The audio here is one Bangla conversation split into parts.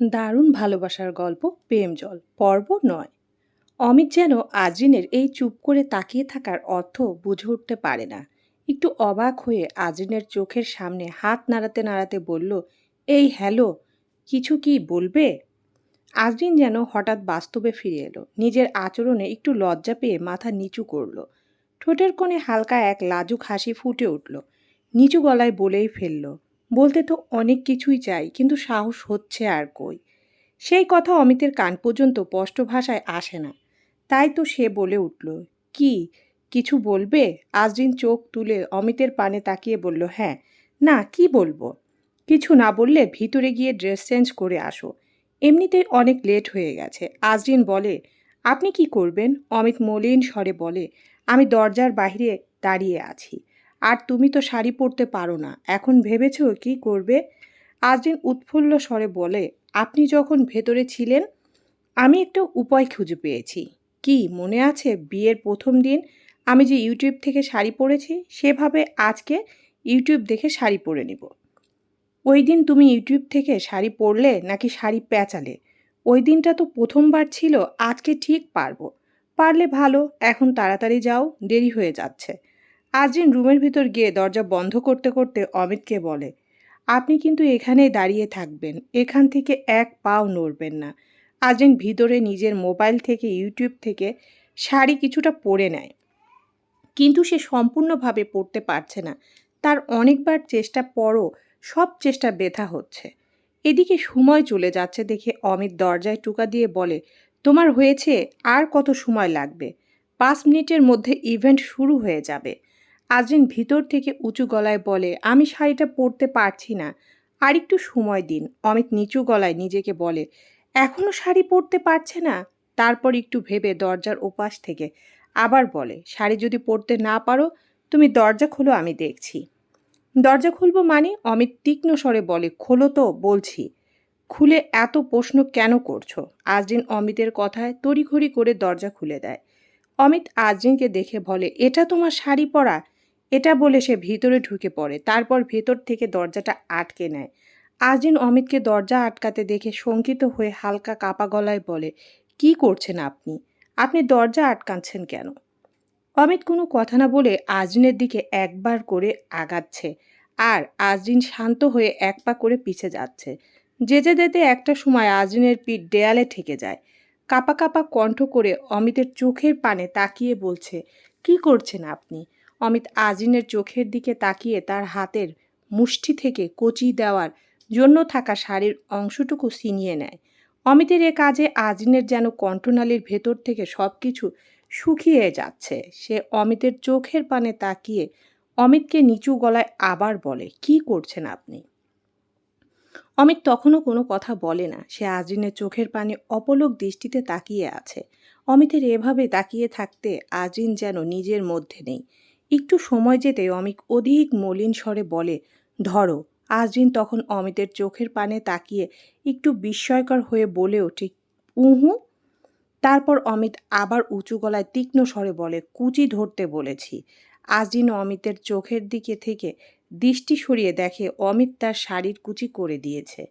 দারুণ ভালোবাসার গল্প প্রেম জল, পর্ব নয়। অমিত যেন আজরিনের এই চুপ করে তাকিয়ে থাকার অর্থ বুঝে উঠতে পারে না। একটু অবাক হয়ে আজরিনের চোখের সামনে হাত নাড়াতে নাড়াতে বলল, এই হ্যালো, কিছু কি বলবে? আজরিন যেন হঠাৎ বাস্তবে ফিরে এলো। নিজের আচরণে একটু লজ্জা পেয়ে মাথা নিচু করল। ঠোঁটের কোণে হালকা এক লাজুক হাসি ফুটে উঠল। নিচু গলায় বলেই ফেলল বলতে তো অনেক কিছুই চাই, কিন্তু সাহস হচ্ছে আর কই? সেই কথা অমিতের কান পর্যন্ত স্পষ্ট ভাষায় আসে না। তাই তো সে বলে উঠল, কি, কিছু বলবে? আজরিন চোখ তুলে অমিতের পানে তাকিয়ে বলল হ্যাঁ। না, কি বলব? কিছু না বললে ভিতরে গিয়ে ড্রেস চেঞ্জ করে আসো। এমনিতেই অনেক লেট হয়ে গেছে। আজরিন বলে, আপনি কি করবেন? অমিত মলিন স্বরে বলে, আমি দরজার বাইরে দাঁড়িয়ে আছি। আর তুমি তো শাড়ি পরতে পারো না। এখন ভেবেছো কি করবে? আজদিন উৎফুল্ল স্বরে বলে, আপনি যখন ভেতরে ছিলেন, আমি একটা উপায় খুঁজে পেয়েছি। কি মনে আছে বিয়ের প্রথম দিন আমি যে ইউটিউব থেকে শাড়ি পরেছি? সেভাবে আজকে ইউটিউব দেখে শাড়ি পরে নিব। ওই দিন তুমি ইউটিউব থেকে শাড়ি পরলে নাকি শাড়ি প্যাঁচালে ওই দিনটা তো প্রথমবার ছিল, আজকে ঠিক পারব। পারলে ভালো, এখন তাড়াতাড়ি যাও, দেরি হয়ে যাচ্ছে। আজরিন রুমের ভিতর গিয়ে দরজা বন্ধ করতে করতে অমিতকে বলে, আপনি কিন্তু এখানেই দাঁড়িয়ে থাকবেন, এখান থেকে এক পাও নড়বেন না। আজরিন ভিতরে নিজের মোবাইল থেকে, ইউটিউব থেকে শাড়ি কিছুটা পরে নেয়। কিন্তু সে সম্পূর্ণভাবে পড়তে পারছে না। তার অনেকবার চেষ্টা পরও সব চেষ্টা ব্যথা হচ্ছে। এদিকে সময় চলে যাচ্ছে দেখে অমিত দরজায় টুকা দিয়ে বলে, তোমার হয়েছে আর কত সময় লাগবে? পাঁচ মিনিটের মধ্যে ইভেন্ট শুরু হয়ে যাবে। আজরিন ভিতর থেকে উঁচু গলায় বলে, আমি শাড়িটা পরতে পারছি না। আর একটু সময় দিন। অমিত নিচু গলায় নিজেকে বলে এখনও শাড়ি পরতে পারছে না? তারপর একটু ভেবে দরজার ওপাশ থেকে আবার বলে, শাড়ি যদি পরতে না পারো, তুমি দরজা খোলো, আমি দেখছি। দরজা খুলবো মানে? অমিত তীক্ষ্ণ স্বরে বলে, খোলো তো, বলছি। খুলে এত প্রশ্ন কেন করছ? আজরিন অমিতের কথায় তড়িঘড়ি করে দরজা খুলে দেয়। অমিত আজরিনকে দেখে বলে, এটা তোমার শাড়ি পরা? এটা বলে সে ভিতরে ঢুকে পড়ে। তারপর ভেতর থেকে দরজাটা আটকে নেয়। আজরিন অমিতকে দরজা আটকাতে দেখে শঙ্কিত হয়ে হালকা কাপা গলায় বলে, কি করছেন আপনি? আপনি দরজা আটকাচ্ছেন কেন? অমিত কোনো কথা না বলে আজরিনের দিকে একবার করে আগাচ্ছে আর আজরিন শান্ত হয়ে এক পা করে পিছে যাচ্ছে। যেতে যেতে একটা সময় আজরিনের পিঠ দেয়ালে ঠেকে যায়। কাপা কাপা কণ্ঠ করে অমিতের চোখের পানে তাকিয়ে বলছে, কি করছেন আপনি? অমিত আজিনের চোখের দিকে তাকিয়ে তার হাতের মুষ্টি থেকে কচি দেওয়ার জন্য থাকা শাড়ির অংশটুকু ছিনিয়ে নেয়। অমিতের এ কাজে আজিনের যেন কণ্ঠনালীর ভেতর থেকে সব কিছু শুকিয়ে যাচ্ছে। সে অমিতের চোখের পানে তাকিয়ে অমিতকে নিচু গলায় আবার বলে, কি করছেন আপনি? অমিত তখনও কোনো কথা বলে না। সে আজরিনের চোখের পানে অপলক দৃষ্টিতে তাকিয়ে আছে। অমিতের এভাবে তাকিয়ে থাকতে আজরিন যেন নিজের মধ্যে নেই। একটু সময় যেতে অমিত অধিক মলিন স্বরে বলে, ধরো আজরিন তখন অমিতের চোখের পানে তাকিয়ে একটু বিস্ময়কর হয়ে বলে ওঠে, উহু? তারপর অমিত আবার উঁচু গলায় তীক্ষ্ণ স্বরে বলে, কুচি ধরতে বলেছি। আজরিন অমিতের চোখের দিকে থেকে দৃষ্টি সরিয়ে দেখে অমিত তার শাড়ির কুচি করে দিয়েছে।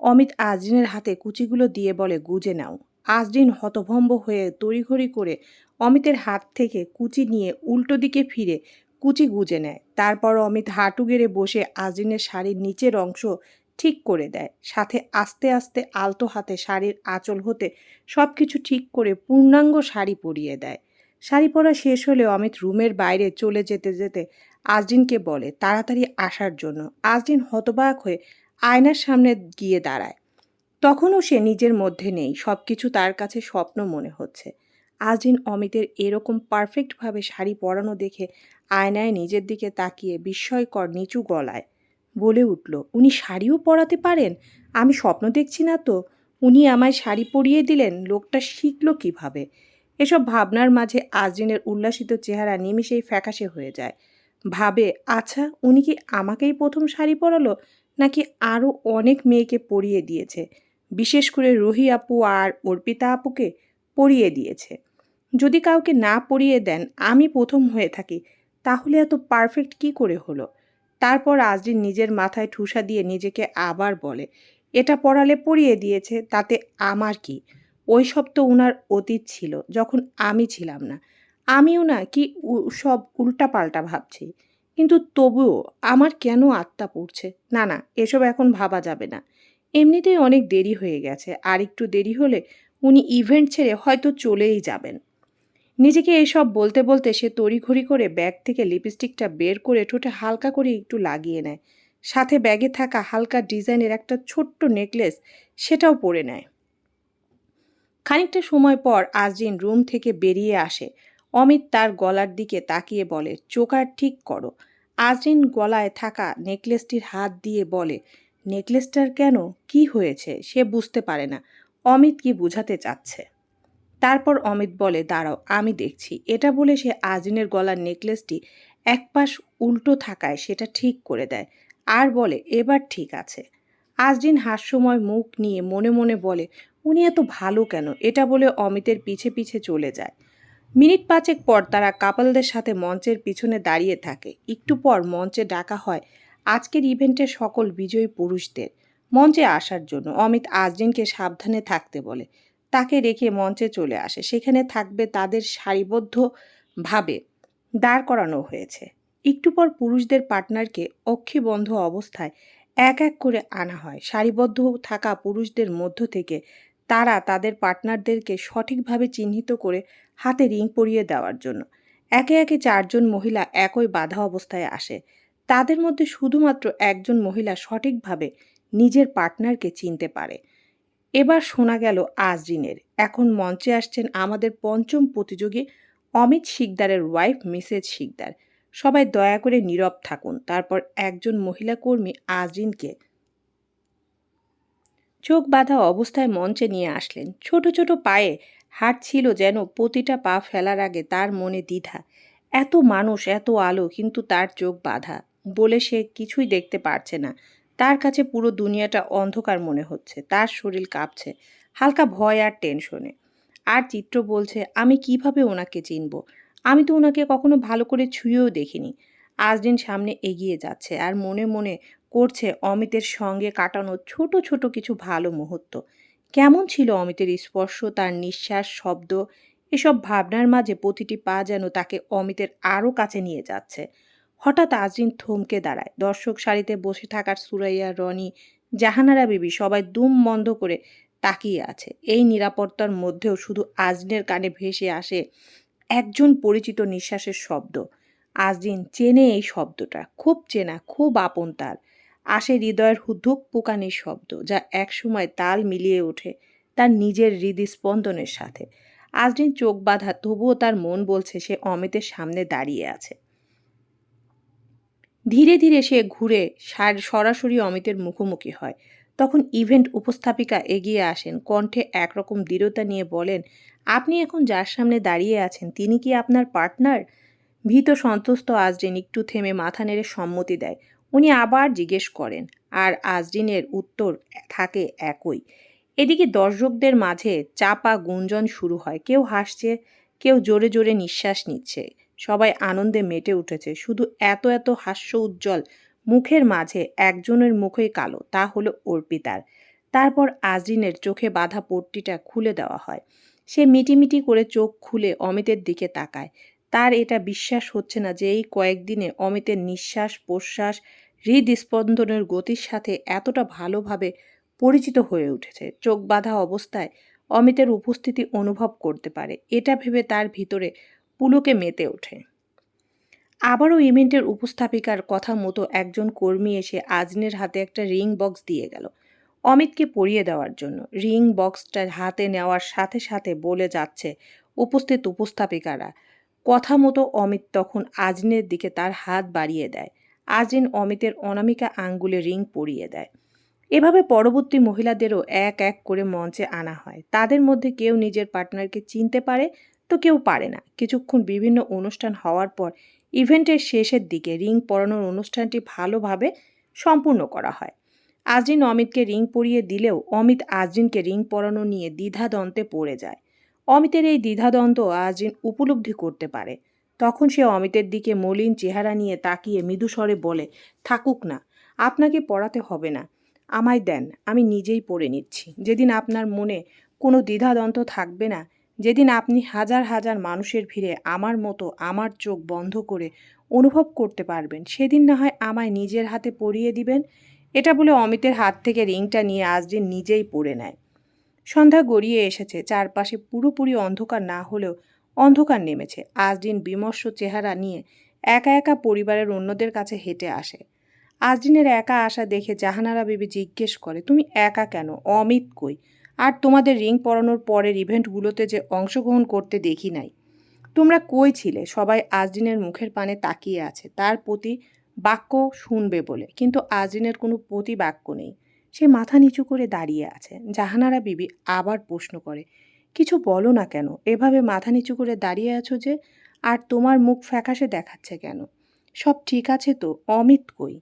অমিত আজরিনের হাতে কুচিগুলো দিয়ে বলে, গুজে নাও। আজরিন হতভম্ব হয়ে তড়িঘড়ি করে অমিতের হাত থেকে কুচি নিয়ে উল্টো দিকে ফিরে কুচি গুজে নেয়। তারপর অমিত হাঁটু গেড়ে বসে আজরিনের শাড়ির নিচের অংশ ঠিক করে দেয়। সাথে আস্তে আস্তে আলতো হাতে শাড়ির আঁচল হতে সব কিছু ঠিক করে পূর্ণাঙ্গ শাড়ি পরিয়ে দেয়। শাড়ি পরা শেষ হলে অমিত রুমের বাইরে চলে যেতে যেতে আজদিনকে বলে, তাড়াতাড়ি আসার জন্য। আজদিন হতবাক হয়ে আয়নার সামনে গিয়ে দাঁড়ায়। তখনও সে নিজের মধ্যে নেই সব কিছু তার কাছে স্বপ্ন মনে হচ্ছে। আজদিন অমিতের এরকম পারফেক্টভাবে শাড়ি পরানো দেখে আয়নায় নিজের দিকে তাকিয়ে বিস্ময়কর নিচু গলায় বলে উঠল, উনি শাড়িও পরাতে পারেন? আমি স্বপ্ন দেখছি না তো। উনি আমায় শাড়ি পরিয়ে দিলেন, লোকটা শিখলো কীভাবে? এসব ভাবনার মাঝে আজরিনের উল্লাসিত চেহারা নিমিষেই ফ্যাকাশে হয়ে যায়। ভাবে আচ্ছা উনি কি আমাকেই প্রথম শাড়ি পরালো? নাকি আরও অনেক মেয়েকে পরিয়ে দিয়েছে? বিশেষ করে রুহি আপু আর অর্পিতা আপুকে পরিয়ে দিয়েছে। যদি কাউকে না পড়িয়ে দেন, আমি প্রথম হয়ে থাকি। তাহলে এত পারফেক্ট কি করে হলো? তারপর আজরিন নিজের মাথায় ঠুসা দিয়ে নিজেকে আবার বলে, এটা পড়ালে পড়িয়ে দিয়েছে, তাতে আমার কি? ওই সব তো উনার অতীত ছিল, যখন আমি ছিলাম না। আমিও না কি সব উল্টাপাল্টা ভাবছি। কিন্তু তবুও আমার কেন আত্মা পড়ছে? না না, এসব এখন ভাবা যাবে না। এমনিতেই অনেক দেরি হয়ে গেছে আর একটু দেরি হলে উনি ইভেন্ট ছেড়ে হয়তো চলেই যাবেন। নিজেকে এসব বলতে বলতে সে তড়িঘড়ি করে ব্যাগ থেকে লিপস্টিকটা বের করে ঠোঁটে হালকা করে একটু লাগিয়ে নেয়। সাথে ব্যাগে থাকা হালকা ডিজাইনের একটা ছোট্ট নেকলেস সেটাও পরে নেয়। খানিকটা সময় পর আজরিন রুম থেকে বেরিয়ে আসে। অমিত তার গলার দিকে তাকিয়ে বলে, চোকার ঠিক করো। আজরিন গলায় থাকা নেকলেসটির হাত দিয়ে বলে, নেকলেসটার কেন? কি হয়েছে? সে বুঝতে পারে না। অমিত কি বোঝাতে চাচ্ছে? তারপর অমিত বলে, দাঁড়াও, আমি দেখছি। এটা বলে সে আজরিনের গলার নেকলেসটি এক পাশ উল্টো থাকায় সেটা ঠিক করে দেয়। আর বলে, এবার ঠিক আছে। আজরিন হাস্যময় মুখ নিয়ে মনে মনে বলে, উনি এত ভালো কেন? এটা বলে অমিতের পিছে পিছে চলে যায়। মিনিট পাঁচেক পর তারা কাপালদের সাথে মঞ্চের পিছনে দাঁড়িয়ে থাকে। একটু পর মঞ্চে ডাকা হয় আজকের ইভেন্টে সকল বিজয়ী পুরুষদের মঞ্চে আসার জন্য। অমিত আজরিনকে সাবধানে থাকতে বলে তাকে রেখে মঞ্চে চলে আসে। সেখানে থাকবে তাদের সারিবদ্ধভাবে দাঁড় করানো হয়েছে। একটু পর পুরুষদের পার্টনারকে অক্ষিবন্ধ অবস্থায় এক এক করে আনা হয়। সারিবদ্ধ থাকা পুরুষদের মধ্য থেকে তারা তাদের পার্টনারদেরকে সঠিকভাবে চিহ্নিত করে হাতে রিং পরিয়ে দেওয়ার জন্য। একে একে চারজন মহিলা একই বাধা অবস্থায় আসে। তাদের মধ্যে শুধুমাত্র একজন মহিলা সঠিকভাবে নিজের পার্টনারকে চিনতে পারে। এবার শোনা গেল আজরিনের। এখন মঞ্চে আসছেন আমাদের পঞ্চম প্রতিযোগী অমিত শিকদারের ওয়াইফ মিসেজ শিকদার। সবাই দয়া করে নীরব থাকুন। তারপর একজন মহিলা কর্মী আজরিনকে চোখ বাঁধা অবস্থায় মঞ্চে নিয়ে আসলেন। ছোট ছোট পায়ে হাঁটছিল যেন প্রতিটা পা ফেলার আগে তার মনে দ্বিধা। এত মানুষ, এত আলো, কিন্তু তার চোখ বাঁধা বলে সে কিছুই দেখতে পারছে না। তার কাছে পুরো দুনিয়াটা অন্ধকার মনে হচ্ছে, তার শরীর কাঁপছে, হালকা ভয় আর টেনশনে আর চিত্র বলছে, আমি কীভাবে ওনাকে চিনব? আমি তো ওনাকে কখনো ভালো করে ছুঁয়েও দেখিনি। আজদিন সামনে এগিয়ে যাচ্ছে আর মনে মনে করছে অমিতের সঙ্গে কাটানো ছোট ছোট কিছু ভালো মুহূর্ত। কেমন ছিল অমিতের স্পর্শ, তার নিঃশ্বাস, শব্দ, এসব ভাবনার মাঝে প্রতিটি পা যেন তাকে অমিতের আরও কাছে নিয়ে যাচ্ছে। হঠাৎ আজরিন থমকে দাঁড়ায়। দর্শক সারিতে বসে থাকার সুরাইয়া, রনি, জাহানারা বিবি সবাই দুম বন্ধ করে তাকিয়ে আছে। এই নিরাপত্তার মধ্যেও শুধু আজরিনের কানে ভেসে আসে একজন পরিচিত নিঃশ্বাসের শব্দ। আজরিন চেনে এই শব্দটা। খুব চেনা, খুব আপন তার। আসে হৃদয়ের হুদ্ধুক পোকানির শব্দ, যা একসময় তাল মিলিয়ে ওঠে তার নিজের হৃদস্পন্দনের সাথে। আজরিন চোখ বাঁধা, তবুও তার মন বলছে সে অমিতের সামনে দাঁড়িয়ে আছে। ধীরে ধীরে সে ঘুরে সার- সরাসরি অমিতের মুখোমুখি হয়। তখন ইভেন্ট উপস্থাপিকা এগিয়ে আসেন, কণ্ঠে একরকম দৃঢ়তা নিয়ে বলেন, আপনি এখন যার সামনে দাঁড়িয়ে আছেন, তিনি কি আপনার পার্টনার? ভীত সন্তুষ্ট আজরিন একটু থেমে মাথা নেড়ে সম্মতি দেয়। উনি আবার জিজ্ঞেস করেন, আর আজরিনের উত্তর থাকে একই। এদিকে দর্শকদের মাঝে চাপা গুঞ্জন শুরু হয়। কেউ হাসছে, কেউ জোরে জোরে নিঃশ্বাস নিচ্ছে। সবাই আনন্দে মেটে উঠেছে। শুধু এত এত হাস্য উজ্জ্বল, মুখের মাঝে একজনের মুখই কালো, তা হলো অর্পিতার। তারপর আজরিনের চোখে বাঁধা পট্টিটা খুলে দেওয়া হয়। সে মিটিমিটি করে চোখ খুলে অমিতের দিকে তাকায়। তার এটা বিশ্বাস হচ্ছে না যে এই কয়েকদিনে অমিতের নিঃশ্বাস প্রশ্বাস, হৃদস্পন্দনের গতির সাথে এতটা ভালোভাবে পরিচিত হয়ে উঠেছে। চোখ বাঁধা অবস্থায় অমিতের উপস্থিতি অনুভব করতে পারে। এটা ভেবে তার ভিতরে পুলকে মেতে ওঠে। আবারও ইভেন্টের উপস্থাপিকার কথা মতো একজন কর্মী এসে আজনের হাতে একটা রিং বক্স দিয়ে গেল। অমিতকে পরিয়ে দেওয়ার জন্য। রিং বক্সটা হাতে নেওয়ার সাথে সাথে বলে যাচ্ছে উপস্থিত উপস্থাপিকারা। কথা মতো অমিত তখন আজনের দিকে তার হাত বাড়িয়ে দেয়। আজরিন অমিতের অনামিকা আঙ্গুলে রিং পরিয়ে দেয়। এভাবে পরবর্তী মহিলাদেরও এক এক করে মঞ্চে আনা হয়। তাদের মধ্যে কেউ নিজের পার্টনারকে চিনতে পারে তো কেউ পারে না। কিছুক্ষণ বিভিন্ন অনুষ্ঠান হওয়ার পর ইভেন্টের শেষের দিকে রিং পরানোর অনুষ্ঠানটি ভালোভাবে সম্পূর্ণ করা হয়। আজরিন অমিতকে রিং পরিয়ে দিলেও অমিত আজরিনকে রিং পরানো নিয়ে দ্বিধাদ্বন্দ্বে পড়ে যায়। অমিতের এই দ্বিধাদ্বন্দ্ব আজরিন উপলব্ধি করতে পারে। তখন সে অমিতের দিকে মলিন চেহারা নিয়ে তাকিয়ে মৃদুস্বরে বলে, থাকুক না, আপনাকে পড়াতে হবে না। আমায় দেন, আমি নিজেই পড়ে নিচ্ছি। যেদিন আপনার মনে কোনো দ্বিধাদ্বন্দ্ব থাকবে না যেদিন আপনি হাজার হাজার মানুষের ভিড়ে আমার মতো আমার চোখ বন্ধ করে অনুভব করতে পারবেন, সেদিন না হয় আমায় নিজের হাতে পরিয়ে দিবেন। এটা বলে অমিতের হাত থেকে রিংটা নিয়ে আজদিন নিজেই পরে নেয়। সন্ধ্যা গড়িয়ে এসেছে, চারপাশে পুরোপুরি অন্ধকার না হলেও অন্ধকার নেমেছে। আজদিন বিমর্ষ চেহারা নিয়ে একা একা পরিবারের অন্যদের কাছে হেঁটে আসে। আজদিনের একা আসা দেখে জাহানারা বিবি জিজ্ঞেস করে, তুমি একা কেন? অমিত কই? আর তোমাদের রিং পরানোর পরের ইভেন্টগুলোতে যে অংশগ্রহণ করতে দেখি নাই। তোমরা কই ছিলে? সবাই আজদিনের মুখের পানে তাকিয়ে আছে। তার প্রতি বাক্য শুনবে বলে। কিন্তু আজদিনের কোনো প্রতি বাক্য নেই। সে মাথা নিচু করে দাঁড়িয়ে আছে। জাহানারা বিবি আবার প্রশ্ন করে, কিছু বলো না কেন? এভাবে মাথা নিচু করে দাঁড়িয়ে আছো যে আর তোমার মুখ ফ্যাকাশে দেখাচ্ছে কেন? সব ঠিক আছে তো? অমিত কই?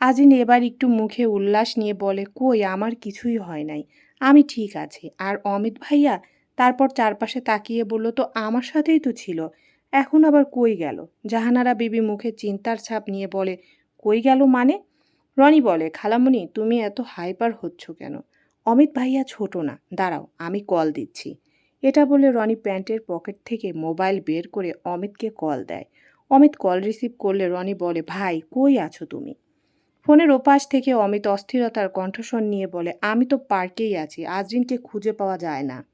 আজিন এবার একটু মুখে উল্লাস নিয়ে বলে, কই? আমার কিছুই হয় নাই। আমি ঠিক আছি। আর অমিত ভাইয়া তারপর চারপাশে তাকিয়ে বলল, তো আমার সাথেই তো ছিল। এখন আবার কই গেল? জাহানারা বিবি মুখে চিন্তার ছাপ নিয়ে বলে, কই গেল মানে? রনি বলে খালামণি তুমি এত হাইপার হচ্ছ কেন? অমিত ভাইয়া ছোট না। দাঁড়াও, আমি কল দিচ্ছি। এটা বলে রনি প্যান্টের পকেট থেকে মোবাইল বের করে অমিতকে কল দেয়। অমিত কল রিসিভ করলে রনি বলে, ভাই, কই আছো তুমি? ফোনের ওপাশ থেকে অমিত অস্থিরতার কণ্ঠস্বর নিয়ে বলে, আমি তো পার্কেই আছি, আজরিনকে খুঁজে পাওয়া যায় না।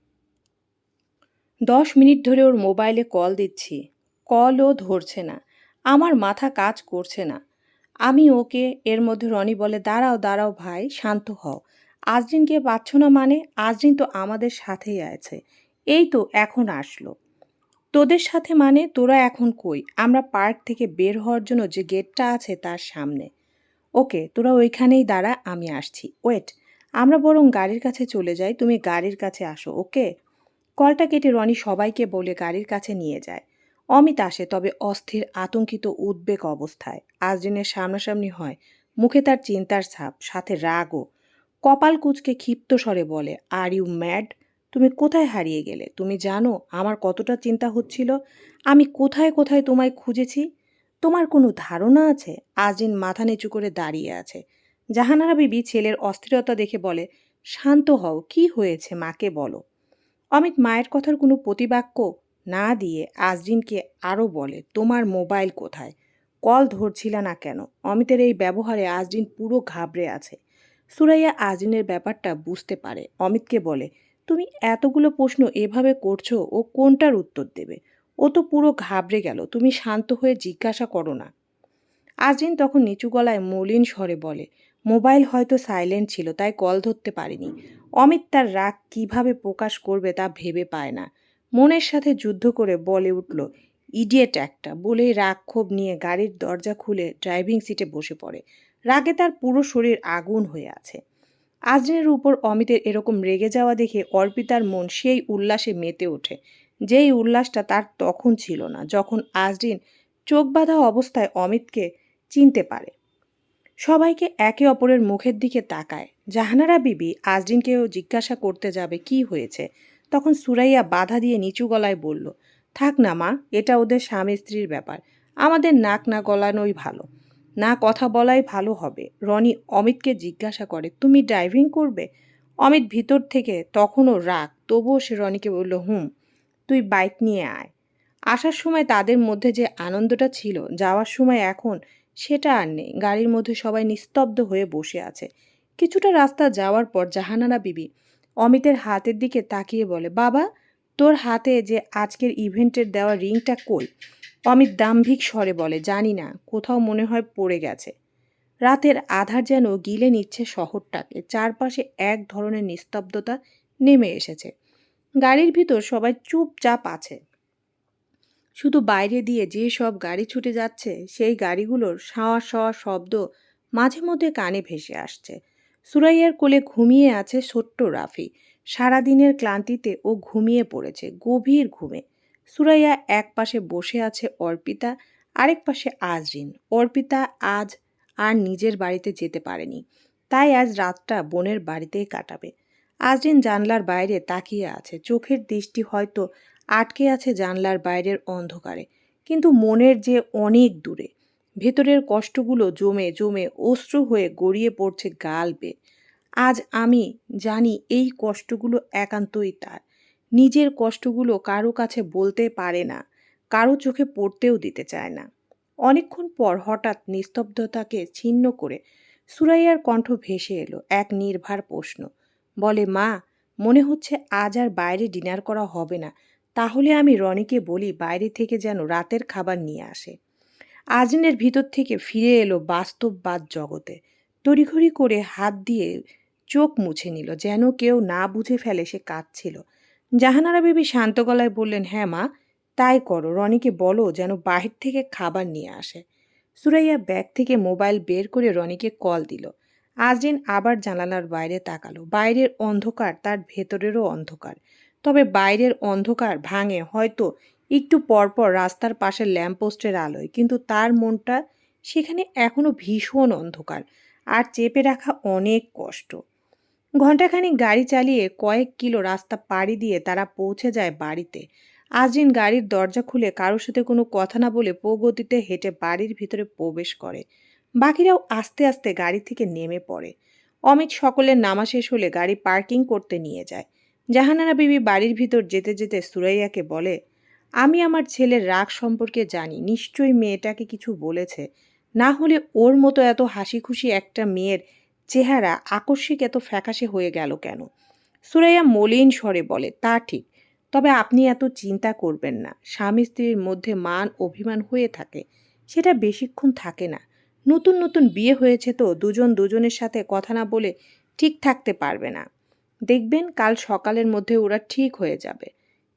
দশ মিনিট ধরে ওর মোবাইলে কল দিচ্ছি। কলও ধরছে না। আমার মাথা কাজ করছে না। আমি ওকে এর মধ্যে রনি বলে, দাঁড়াও দাঁড়াও ভাই, শান্ত হও। আজরিনকে পাচ্ছ না মানে? আজরিন তো আমাদের সাথেই আছে। এই তো এখন আসলো। তোদের সাথে মানে? তোরা এখন কই? আমরা পার্ক থেকে বের হওয়ার জন্য যে গেটটা আছে তার সামনে। ওকে, তোরা ওইখানেই দাঁড়া, আমি আসছি। ওয়েট, আমরা বরং গাড়ির কাছে চলে যাই, তুমি গাড়ির কাছে আসো, ওকে? কলটা কেটে রনি সবাইকে বলে গাড়ির কাছে নিয়ে যায়। অমিত আসে, তবে অস্থির, আতঙ্কিত, উদ্বেগ অবস্থায়। আজদিনের সামনাসামনি হয়, মুখে তার চিন্তার ছাপ, সাথে রাগও। কপাল কুচকে ক্ষিপ্ত স্বরে বলে আর ইউ ম্যাড তুমি কোথায় হারিয়ে গেলে? তুমি জানো আমার কতটা চিন্তা হচ্ছিল? আমি কোথায় কোথায় তোমায় খুঁজেছি? তোমার কোনো ধারণা আছে? আজিন মাথা নিচু করে দাঁড়িয়ে আছে। জাহানারা বিবি ছেলের অস্থিরতা দেখে বলে, শান্ত হও, কি হয়েছে মাকে বলো? অমিত মায়ের কথার কোনো প্রতিবাক্য না দিয়ে আজরিনকে আরও বলে, তোমার মোবাইল কোথায়? কল ধরছিল না কেন? অমিতের এই ব্যবহারে আজরিন পুরো ঘাবড়ে আছে। সুরাইয়া আজরিনের ব্যাপারটা বুঝতে পারে। অমিতকে বলে, তুমি এতগুলো প্রশ্ন এভাবে করছ, ও কোনটার উত্তর দেবে? ও তো পুরো ঘাবড়ে গেল, তুমি শান্ত হয়ে জিজ্ঞাসা করো না। আজরিন তখন নিচু গলায় মলিন স্বরে বলে, মোবাইল হয়তো সাইলেন্ট ছিল, তাই কল ধরতে পারেনি। অমিত তার রাগ কীভাবে প্রকাশ করবে তা ভেবে পায় না। মনের সাথে যুদ্ধ করে বলে উঠল, ইডিয়েট একটা। বলে রাগ ক্ষোভ নিয়ে গাড়ির দরজা খুলে ড্রাইভিং সিটে বসে পড়ে। রাগে তার পুরো শরীর আগুন হয়ে আছে। আজরিনের উপর অমিতের এরকম রেগে যাওয়া দেখে অর্পিতার মন সেই উল্লাসে মেতে ওঠে। যেই উল্লাসটা তার তখন ছিল না, যখন আজরিন চোখ বাঁধা অবস্থায় অমিতকে চিনতে পারে। সবাইকে একে অপরের মুখের দিকে তাকায়। জাহানারা বিবি আজরিনকেও জিজ্ঞাসা করতে যাবে কি হয়েছে। তখন সুরাইয়া বাধা দিয়ে নিচু গলায় বলল, থাক না মা, এটা ওদের স্বামী স্ত্রীর ব্যাপার। আমাদের নাক না গলানোই ভালো। না কথা বলাই ভালো হবে। রনি অমিতকে জিজ্ঞাসা করে, তুমি ড্রাইভিং করবে? অমিত ভিতর থেকে তখনও রাগ, তবুও সে রনিকে বলল, হুম তুই বাইক নিয়ে আয়। আসার সময় তাদের মধ্যে যে আনন্দটা ছিল, যাওয়ার সময় এখন সেটা আর নেই। গাড়ির মধ্যে সবাই নিস্তব্ধ হয়ে বসে আছে। কিছুটা রাস্তা যাওয়ার পর জাহানারা বিবি অমিতের হাতের দিকে তাকিয়ে বলে, বাবা, তোর হাতে যে আজকের ইভেন্টের দেওয়া রিংটা কই? অমিত দাম্ভিক স্বরে বলে, জানি না, কোথাও মনে হয় পড়ে গেছে। রাতের আধার যেন গিলে নিচ্ছে শহরটাকে। চারপাশে এক ধরনের নিস্তব্ধতা নেমে এসেছে। গাড়ির ভিতর সবাই চুপচাপ আছে। শুধু বাইরে দিয়ে যে সব গাড়ি ছুটে যাচ্ছে, সেই গাড়িগুলোর সাওয়া সাওয়া শব্দ মাঝে মধ্যে কানে ভেসে আসছে। সুরাইয়ার কোলে ঘুমিয়ে আছে ছোট্ট রাফি। সারাদিনের ক্লান্তিতে ও ঘুমিয়ে পড়েছে, গভীর ঘুমে। সুরাইয়া এক পাশে বসে আছে অর্পিতা, আরেক পাশে আজরিন। অর্পিতা আজ আর নিজের বাড়িতে যেতে পারেনি। তাই আজ রাতটা বোনের বাড়িতেই কাটাবে। আজরিন জানলার বাইরে তাকিয়ে আছে। চোখের দৃষ্টি হয়তো আটকে আছে জানলার বাইরের অন্ধকারে, কিন্তু মনের যে অনেক দূরে। ভেতরের কষ্টগুলো জমে জমে অশ্রু হয়ে গড়িয়ে পড়ছে গাল আজ আমি জানি এই কষ্টগুলো একান্তই তার। নিজের কষ্টগুলো কারও কাছে বলতে পারে না, কারও চোখে পড়তেও দিতে চায় না। অনেকক্ষণ পর হঠাৎ নিস্তব্ধতাকে ছিন্ন করে সুরাইয়ার কণ্ঠ ভেসে এলো, এক নির্ভার প্রশ্ন। বলে, মা, মনে হচ্ছে আজ আর বাইরে ডিনার করা হবে না। তাহলে আমি রনিকে বলি বাইরে থেকে যেন রাতের খাবার নিয়ে আসে। আজনের ভিতর থেকে ফিরে এলো বাস্তববাদ জগতে। তড়িঘড়ি করে হাত দিয়ে চোখ মুছে নিল, যেন কেউ না বুঝে ফেলে সে কাঁদছিল। জাহানারা বিবি শান্ত গলায় বললেন হ্যাঁ মা, তাই করো। রনিকে বলো যেন বাহির থেকে খাবার নিয়ে আসে। সুরাইয়া ব্যাগ থেকে মোবাইল বের করে রনিকে কল দিল। আজরিন আবার জানালার বাইরে তাকালো। বাইরের অন্ধকার তার ভেতরেরও অন্ধকার। তবে বাইরের অন্ধকার ভাঙে হয়তো একটু পরপর রাস্তার পাশের ল্যাম্পপোস্টের আলোয়, কিন্তু তার মনটা সেখানে এখনও ভীষণ অন্ধকার আর চেপে রাখা অনেক কষ্ট। ঘণ্টাখানিক গাড়ি চালিয়ে কয়েক কিলো রাস্তা পাড়ি দিয়ে তারা পৌঁছে যায় বাড়িতে। আজরিন গাড়ির দরজা খুলে কারোর সাথে কোনো কথা না বলে প্রগতিতে হেঁটে বাড়ির ভিতরে প্রবেশ করে। বাকিরাও আস্তে আস্তে গাড়ি থেকে নেমে পড়ে। অমিত সকলের নামা শেষ হলে গাড়ি পার্কিং করতে নিয়ে যায়। জাহানারা বিবি বাড়ির ভিতর যেতে যেতে সুরাইয়াকে বলে, আমি আমার ছেলের রাগ সম্পর্কে জানি, নিশ্চয়ই মেয়েটাকে কিছু বলেছে। না হলে ওর মতো এত হাসি খুশি একটা মেয়ের চেহারা আকস্মিক এত ফ্যাকাশে হয়ে গেল কেন? সুরাইয়া মলিন স্বরে বলে, তা ঠিক, তবে আপনি এত চিন্তা করবেন না। স্বামী স্ত্রীর মধ্যে মান অভিমান হয়ে থাকে, সেটা বেশিক্ষণ থাকে না। নতুন নতুন বিয়ে হয়েছে তো, দুজন দুজনের সাথে কথা না বলে ঠিক থাকতে পারবে না। দেখবেন কাল সকালের মধ্যে ওরা ঠিক হয়ে যাবে।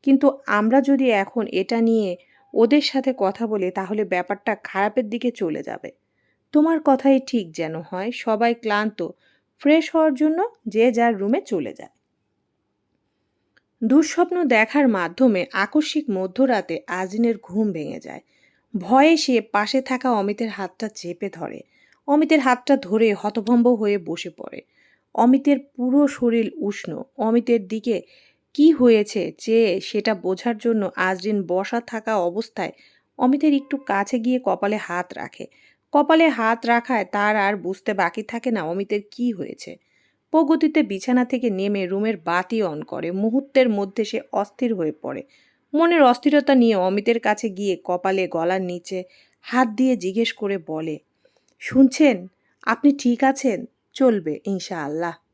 কিন্তু আমরা যদি এখন এটা নিয়ে ওদের সাথে কথা বলি, তাহলে ব্যাপারটা খারাপের দিকে চলে যাবে। তোমার কথাই ঠিক যেন হয়, সবাই ক্লান্ত, ফ্রেশ হওয়ার জন্য যে যার রুমে চলে যায়। দুঃস্বপ্ন দেখার মাধ্যমে আকস্মিক মধ্যরাতে আজিনের ঘুম ভেঙে যায়। ভয়ে সে পাশে থাকা অমিতের হাতটা চেপে ধরে। অমিতের হাতটা ধরে হতভম্ব হয়ে বসে পড়ে। অমিতের পুরো শরীর উষ্ণ। অমিতের দিকে কি হয়েছে যে সেটা বোঝার জন্য আজরিন বসা থাকা অবস্থায় অমিতের একটু কাছে গিয়ে কপালে হাত রাখে। কপালে হাত রাখায় তার আর বুঝতে বাকি থাকে না অমিতের কি হয়েছে। প্রগতিতে বিছানা থেকে নেমে রুমের বাতি অন করে। মুহূর্তের মধ্যে সে অস্থির হয়ে পড়ে। মনের অস্থিরতা নিয়ে অমিতের কাছে গিয়ে কপালে গলার নিচে হাত দিয়ে জিজ্ঞেস করে বলে, শুনছেন? আপনি ঠিক আছেন? চলবে, ইনশাআল্লাহ।